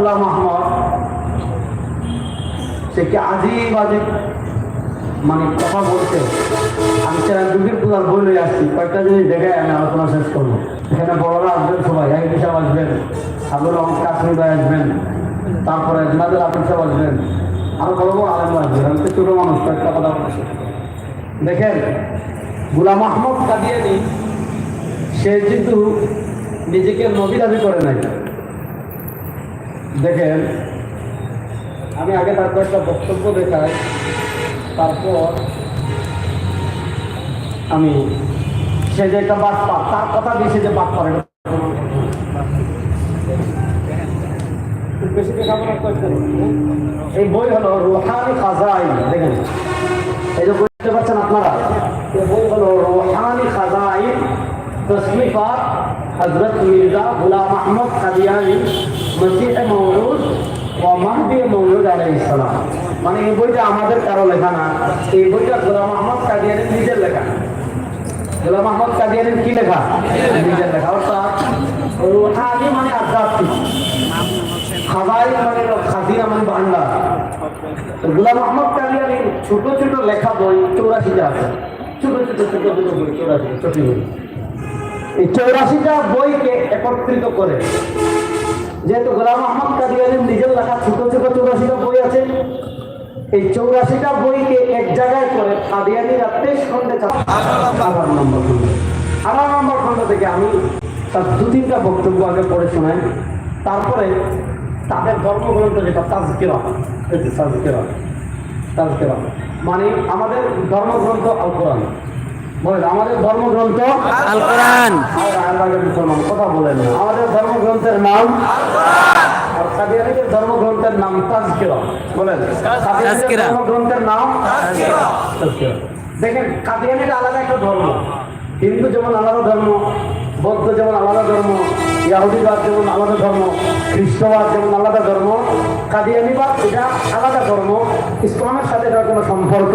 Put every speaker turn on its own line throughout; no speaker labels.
গোলাম আহমদ, সে কি আজিব আজিব মানে কথা বলছে? আমি সেরা দুর্গের পূজার বই লই আসছি, কয়েকটা জিনিস দেখে আমি আলোচনা শেষ করব। এখানে বড়রা আসবেন সবাই, এক হিসাব আসবেন, আব্দুল রহমান কাশ্মীর ভাই আসবেন, তারপরে জুনাদের আফিস সাহেব আসবেন, আরও বড় বড় আলেম আসবেন, আমি তো ছোটো মানুষ, কয়েকটা কথা বলছি। দেখেন, গুলাম আহমদ কাদিয়ানি, সে কিন্তু নিজেকে নবী দাবি করে নাই। দেখেন, আমি আগে তার কয়েকটা বক্তব্য দেখাই, তারপর আমি সে যে একটা বাদ পা তার কথা দিয়ে সে যে বাদ করতেন এই বই হলো রোহানি খাজাই, দেখেন। এই যে বুঝতে পারছেন আপনারা? এই বই হলো রোহানি খাজাই তসমিফা হজরত মির্জা গুলাম আহমদ কাদিয়ানি মসিহ মৌলুদ ও মাহদি মৌলুদ আলাইহিস সালাম মানে এই বইটা আমাদের কারও লেখা না। এই বইটা গোলাম আহমদ কাদিয়ানির নিজের লেখা। গোলাম আহমদ কাদিয়ানির কি লেখা? নিজের লেখা। অর্থাৎ রুহানি মানে আধ্যাত্মিক। খাবাই মানে খাদিয়া মানে তো গোলাম আহমদ কাদিয়ানি ছোট ছোট লেখা বই চৌরাশিটা আছে। ছোট ছোট ছোট ছোট বই চৌরাশি ছোট বই। এই চৌরাশিটা বইকে একত্রিত করে। যেহেতু গোলাম আহমদ কাদিয়ানির নিজের লেখা ছোট ছোট চৌরাশিটা বই আছে, এই চৌরাশিটা বইকে এক জায়গায় করে কাদিয়ানিরা তেইশ খন্ডে আঠারো নম্বর খন্ড আঠারো নম্বর খন্ড থেকে আমি তার দু তিনটা বক্তব্য আগে পড়ে শোনাই। তারপরে তাদের ধর্মগ্রন্থ যেটা তাজকেরা তাজকেরা তাজকেরা। মানে আমাদের ধর্মগ্রন্থ আল কোরআন। আমাদের ধর্মগ্রন্থ
আল কোরআন।
কথা বলেন। আমাদের ধর্মগ্রন্থের নাম ধর্মগ্রন্থের নাম তাজকিরা। বলেন ধর্মগ্রন্থের নাম দেখেন কাদিয়ানির আলাদা একটা ধর্ম। হিন্দু যেমন আলাদা ধর্ম বৌদ্ধ যেমন আলাদা ধর্ম ইয়াহুদিবাদ যেমন আলাদা ধর্ম খ্রিস্টবাদ যেমন আলাদা ধর্ম কাদিয়ানিবাদ এটা আলাদা ধর্ম ইসলামের সাথে এটার কোনো সম্পর্ক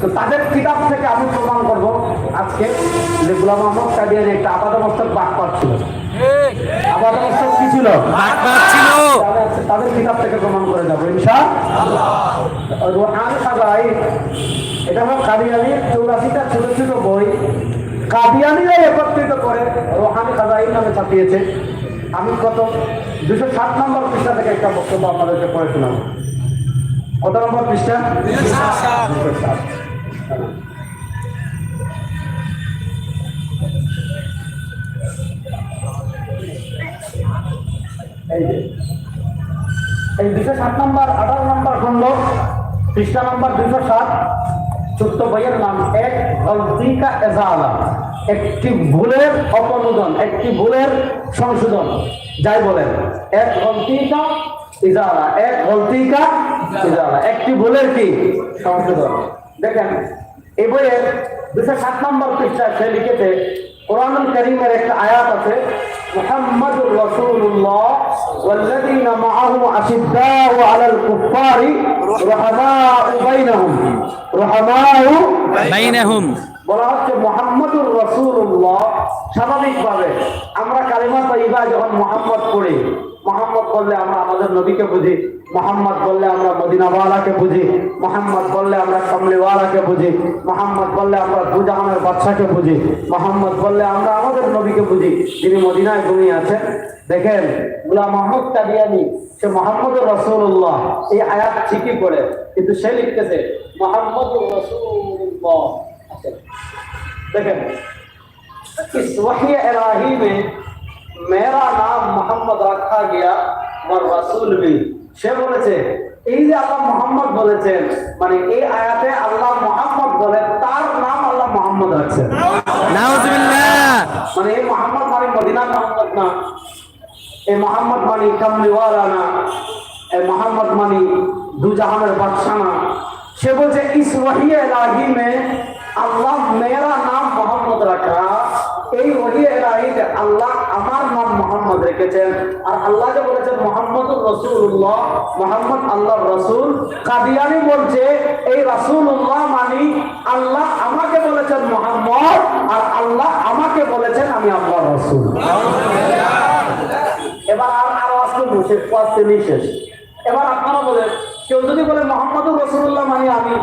তো তাদের কিতাব থেকে আমি প্রমাণ করব আজকে যে গুলাম আহমদ কাদিয়ানি একটা আবাদ মস্তক বাদ পাচ্ছিল। আবাদ মস্তক কি ছিল? তাদের- কিতাব থেকে প্রমাণ করে যাব ইনশা রোহান সাজাই এটা হলো কাদিয়ানি চৌরাশিটা ছোট ছোট বই। কাদিয়ানিরা একত্রিত করে রোহানি খাজাই নামে ছাপিয়েছে। আমি কত দুশো ষাট নম্বর পৃষ্ঠা থেকে একটা বক্তব্য আপনাদেরকে পড়ে শোনাব কত নম্বর পৃষ্ঠা? এই যে, এই দুশো সাত নম্বর, আঠারো নম্বর খন্ড পৃষ্ঠা নম্বর দুশো সাত, ছোট্ট বইয়ের নাম, এক গলতি কা এজালা। একটি ভুলের অপনোদন একটি ভুলের সংশোধন যাই বলেন এক গলতি কা ইজালা এক গলতি কা ইজালা একটি ভুলের কি সংশোধন দেখেন এই বইয়ের দুশো সাত নম্বর পৃষ্ঠায় সে লিখেছে কোরআনুল করিমের একটা আয়াত আছে মুহাম্মাদুর রাসূলুল্লাহ والذين معه أشداء على الكفار رحماء بينهم رحماء
বাইনাহুম
বলা হচ্ছে মোহাম্মদুর রসুল্লাহ স্বাভাবিকভাবে আমরা কালিমা তৈবা যখন মোহাম্মদ পড়ি, মোহাম্মদ বললে আমরা আমাদের নবীকে বুঝি, মোহাম্মদ বললে আমরা মদিনাওয়ালাকে বুঝি, মোহাম্মদ বললে আমরা কমলিওয়ালাকে বুঝি, মোহাম্মদ বললে আমরা দুজাহানের বাদশাকে বুঝি, মোহাম্মদ বললে আমরা আমাদের নবীকে বুঝি। যিনি মদিনায় ঘুমিয়ে আছেন, দেখেন গুলাম মোহাম্মদ কাদিয়ানি সে মোহাম্মদুর রসুল্লাহ এই আয়াত ঠিকই পড়ে, কিন্তু সে লিখতেছে, মোহাম্মদুর রসুল্লাহ আচ্ছা देखें इस वही इलाही में मेरा नाम मोहम्मद रखा गया और रसूल भी সে বলেছে এই যে আল্লাহ মোহাম্মদ বলেছেন মানে এই আয়াতে আল্লাহ মোহাম্মদ বলে তার নাম আল্লাহ মোহাম্মদ রাখছেন
নাউজুবিল্লাহ
মানে এই মোহাম্মদ মানে মদিনা মোহাম্মদ না এই মোহাম্মদ মানে কামলিওয়ালা না এই মোহাম্মদ মানে দু জাহানের বাদশাহ না সে বলছে ইস ওহি এলাহি মে আল্লাহ মেরা নাম মোহাম্মদ রাখা। এই ওহি এলাহিতে আল্লাহ আমার নাম মোহাম্মদ রেখেছেন। আর আল্লাহ যে বলেছেন মোহাম্মদ রসুল্লাহ মোহাম্মদ আল্লাহ রসুল। কাদিয়ানি বলছে, এই রসুল্লাহ মানি আল্লাহ আমাকে বলেছেন মোহাম্মদ, আর আল্লাহ আমাকে বলেছেন আমি আল্লাহ রসুল। এবার আর আরও মুর্শিদ ওয়াজ তিনি শেষ। এবার আপনারা বলেন, কেউ যদি বলে, মোহাম্মদুর রসুল্লাহ মানি আমি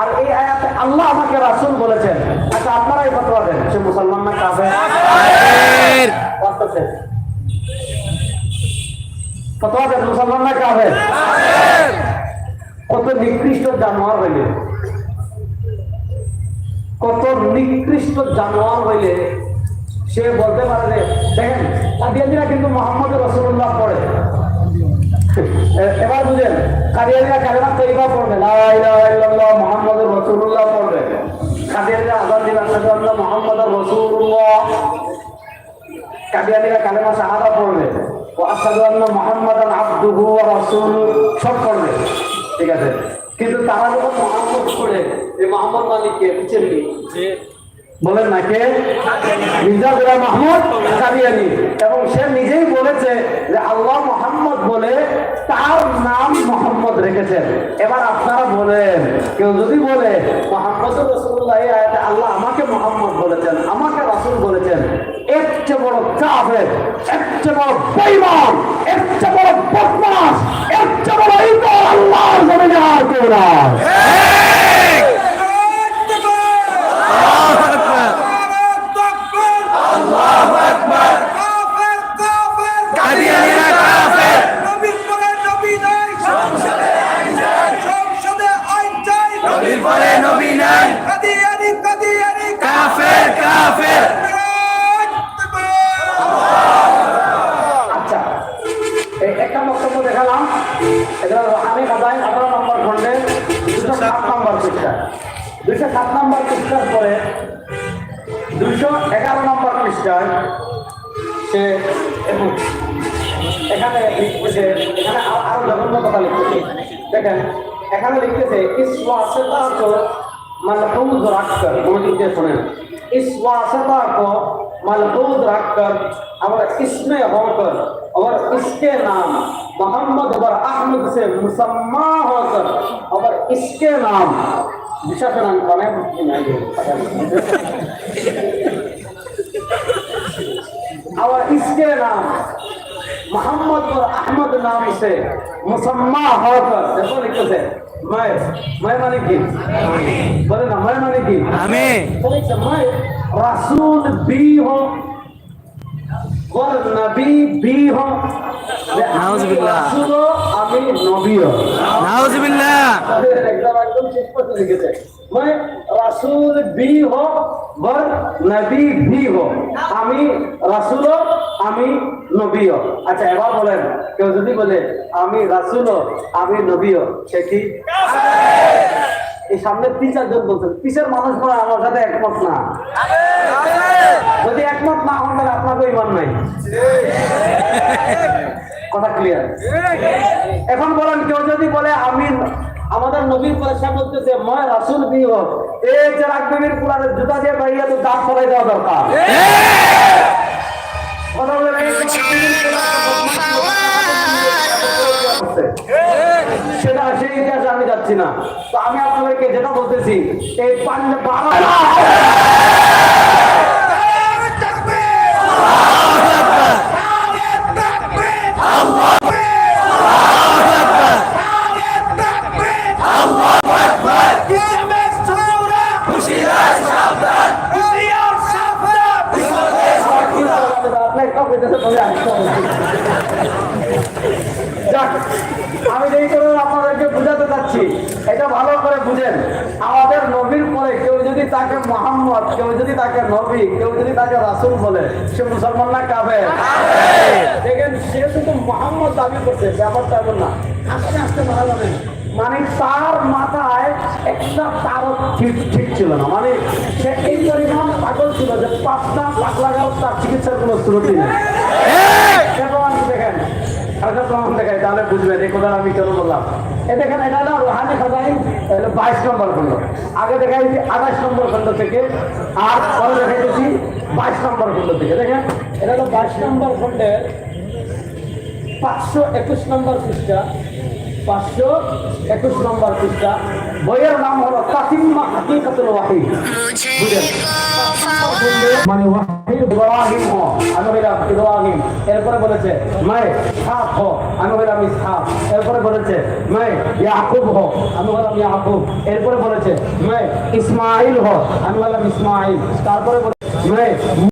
আর এই আয়াতে আল্লাহ আমাকে রাসুল বলেছেন। আচ্ছা আপনারাই ফতোয়া দেন। সে মুসলমান না কাফের?
কাফের।
ফতোয়া দেন মুসলমান না কাফের? কত নিকৃষ্ট জানোয়ার হইলে। কত নিকৃষ্ট জানোয়ার হইলে সে বলতে পারে দেখেন কাদিয়ানিরা কিন্তু মোহাম্মদ রসুল্লাহ পড়ে। এবার বুঝেন, কাদিয়ানিরা কালেমা তৈবা পড়বে? লা ইলাহা ইল্লাল্লাহ মুহাম্মাদুর রাসূলুল্লাহ পড়বে। কাদিয়ানিরা আযান দিবে আশহাদু আন্না মুহাম্মাদার রাসূলুল্লাহ। কাদিয়ানিরা কালেমা শাহাদা পড়বে? ও আশহাদু আন্না মুহাম্মাদান আবদুহু ওয়া রাসূলুহু। সব পড়বে। ঠিক আছে? কিন্তু তারা যখন মোহাম্মদ পড়ে যে মোহাম্মদ মালিককে বুঝছেননি বলেন না কে মির্জা গোলাম মাহমুদ কাদিয়ানি এবং সে নিজেই বলেছে যে আল্লাহ মোহাম্মদ বলে তার নাম মোহাম্মদ রেখেছেন। এবার আপনারা বলেন, কেউ যদি বলে, মোহাম্মদ রসুল্লাহ আল্লাহ আমাকে মোহাম্মদ বলেছেন, আমাকে রাসূল বলেছেন। এর চেয়ে বড় কাফের, এর চেয়ে বড় বেঈমান, এর বড় বদমাস এর চেয়ে বড় ইতর আল্লাহর জমিনে আর কেউ নাই এখানে লিখতেছে এখানে আ- আরো জঘন্য কথা লিখতেছে দেখেন এখানে লিখতেছে ইসওয়াসতা তো मलहूज रखकर मौजूद सुने इस वासता को मलहूज रखकर और इसमें होकर और इसके नाम मोहम्मद और अहमद से मुसम्मा होकर और इसके नाम विशेष नाम कौन और इसके नाम मोहम्मद और अहमद नाम से मुसम्मा होकर देखो लिखते थे मैं मैं माने की बोले ना मैं माने की
আমি
बोले कि मैं रसूल भी हूँ और नबी भी हूँ
नाउजुबिल्लाह।
रसूल আমি নবীও
নাউজুবিল্লাহ
একদম একদম শেষ করতে লিখেছে मैं रसूल भी हो वर নবী भी हो আমি রাসূল আমি নবীও। আচ্ছা এবার বলেন, কেউ যদি বলে, আমি রাসূল আমি নবীও সে কি? এই সামনে তিন, চারজন বলছেন পিছের মানুষ মনে আমার সাথে একমত না। যদি একমত না হন, তাহলে আপনাকে ইমান নাই। কথা ক্লিয়ার এখন বলেন, কেউ যদি বলে, আমি, আমাদের নবীর পরে সে বলতেছে, মই রাসুল বি হোক এই যে রাগবির পুরানের জুতা দিয়ে বাইরে তো দাঁত ফলাই দেওয়া দরকার। সেটা সেই ইতিহাসে আমি যাচ্ছি না। তো আমি আপনাদেরকে যেটা বলতেছি এই পাঞ্জাব আপনার কাউকে দেশে বলে আসতে হবে। যাক, আমি যেই করে আপনাদেরকে বুঝাতে চাচ্ছি এটা ভালো করে আমাদের নবীর পরে কেউ যদি তাকে মোহাম্মদ কেউ যদি তাকে নবী কেউ যদি তাকে রাসূল বলে সে মুসলমান না কাবে দেখেন সে শুধু মোহাম্মদ দাবি করছে ব্যাপারটা এমন না। আস্তে আস্তে মারা যাবে মানে তার মাথায় একটা তার ঠিক ঠিক ছিল না। মানে সে এই পরিমাণ পাগল ছিল যে পাঁচটা পাগলা গাও তার চিকিৎসার কোনো স্রোতই নেই। দেখেন আরেকটা প্রমাণ দেখাই তাহলে বুঝবেন এই কথা আমি কেন বললাম? এই দেখেন এটা হলো রোহানি খাজাইন হলো বাইশ নম্বর খণ্ড। আগে দেখাইছি আঠাশ নম্বর খণ্ড থেকে আর পরে দেখাইতেছি বাইশ নম্বর খণ্ড থেকে। দেখেন এটা হলো বাইশ নম্বর খণ্ডের পাঁচশো একুশ নম্বর পৃষ্ঠা পাঁচশো একুশ নম্বর পৃষ্ঠা। বইয়ের নাম হলো তাসিম্মা হাকিকাতুল ওয়াহিদ বুঝলেন মানে হইলাম এরপরে বলেছে, মায় ইসহাক হ আমি হইলাম ইসহাক। এরপরে বলেছে, মায় ইয়াকুব হ আমি হলাম ইয়াকুব। এরপরে বলেছে, মায় ইসমাইল হ আমি হলাম ইসমাইল তারপরে বলেছে মায়